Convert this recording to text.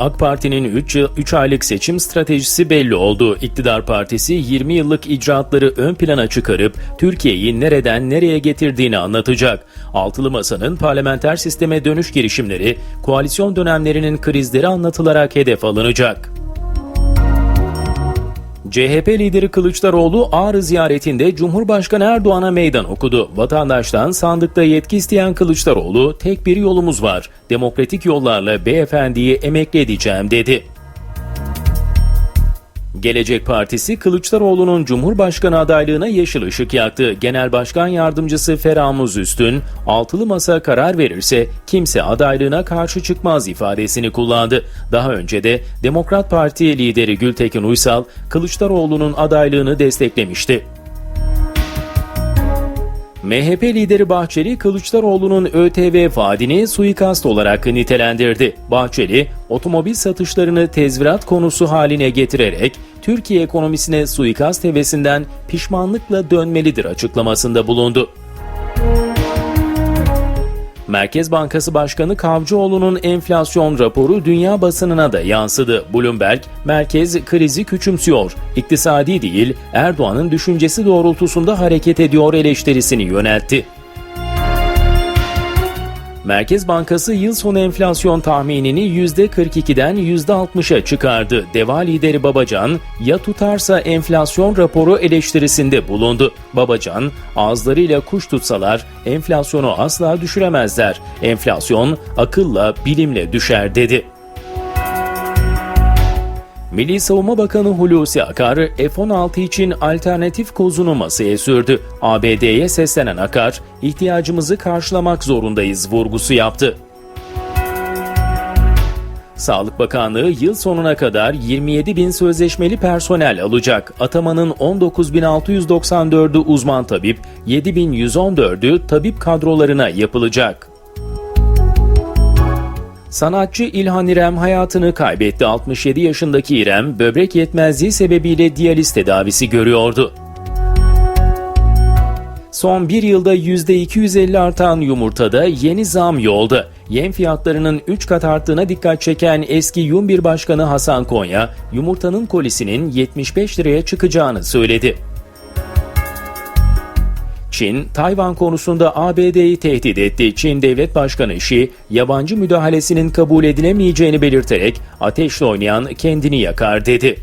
AK Parti'nin 3 yıl 3 aylık seçim stratejisi belli oldu. İktidar Partisi 20 yıllık icraatları ön plana çıkarıp Türkiye'yi nereden nereye getirdiğini anlatacak. Altılı Masa'nın parlamenter sisteme dönüş girişimleri, koalisyon dönemlerinin krizleri anlatılarak hedef alınacak. CHP lideri Kılıçdaroğlu Ağrı ziyaretinde Cumhurbaşkanı Erdoğan'a meydan okudu. Vatandaştan sandıkta yetki isteyen Kılıçdaroğlu tek bir yolumuz var. Demokratik yollarla beyefendiyi emekli edeceğim dedi. Gelecek Partisi Kılıçdaroğlu'nun Cumhurbaşkanı adaylığına yeşil ışık yaktı. Genel Başkan Yardımcısı Feramuz Üstün, altılı masa karar verirse kimse adaylığına karşı çıkmaz ifadesini kullandı. Daha önce de Demokrat Parti lideri Gültekin Uysal, Kılıçdaroğlu'nun adaylığını desteklemişti. MHP lideri Bahçeli, Kılıçdaroğlu'nun ÖTV vaadini suikast olarak nitelendirdi. Bahçeli, otomobil satışlarını tezvirat konusu haline getirerek Türkiye ekonomisine suikast hevesinden pişmanlıkla dönmelidir açıklamasında bulundu. Merkez Bankası Başkanı Kavcıoğlu'nun enflasyon raporu dünya basınına da yansıdı. Bloomberg, merkez krizi küçümsüyor, iktisadi değil Erdoğan'ın düşüncesi doğrultusunda hareket ediyor eleştirisini yöneltti. Merkez Bankası yıl sonu enflasyon tahminini %42'den %60'a çıkardı. Deva lideri Babacan, ya tutarsa enflasyon raporu eleştirisinde bulundu. Babacan, ağızlarıyla kuş tutsalar enflasyonu asla düşüremezler. Enflasyon akılla, bilimle düşer dedi. Milli Savunma Bakanı Hulusi Akar, F-16 için alternatif kozunu masaya sürdü. ABD'ye seslenen Akar, ihtiyacımızı karşılamak zorundayız vurgusu yaptı. Sağlık Bakanlığı yıl sonuna kadar 27 bin sözleşmeli personel alacak. Atamanın 19.694'ü uzman tabip, 7.114'ü tabip kadrolarına yapılacak. Sanatçı İlhan İrem hayatını kaybetti. 67 yaşındaki İrem, böbrek yetmezliği sebebiyle diyaliz tedavisi görüyordu. Son bir yılda %250 artan yumurtada yeni zam yolda. Yem fiyatlarının 3 kat arttığına dikkat çeken eski Yum1 Başkanı Hasan Konya, yumurtanın kolisinin 75 liraya çıkacağını söyledi. Çin, Tayvan konusunda ABD'yi tehdit etti. Çin Devlet Başkanı Xi, yabancı müdahalesinin kabul edilemeyeceğini belirterek ateşle oynayan kendini yakar dedi.